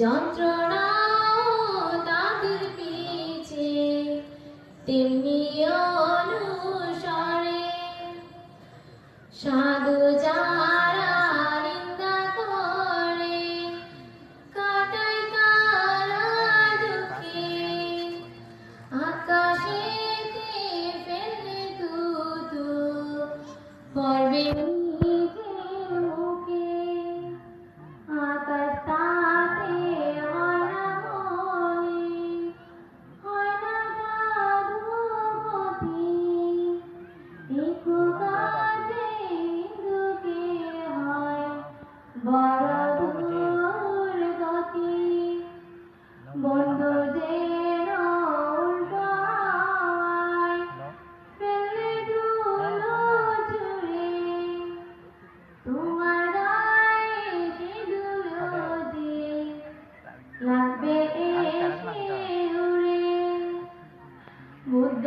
যন্ত্রণা তাদের পিছে, তেমনি অনুসরে সাধু যারা নিন্দা করে, কাটায় তারা দুঃখে। আকাশে ফেলে তু তু পর্বে বুদ্ধ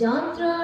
ジョ。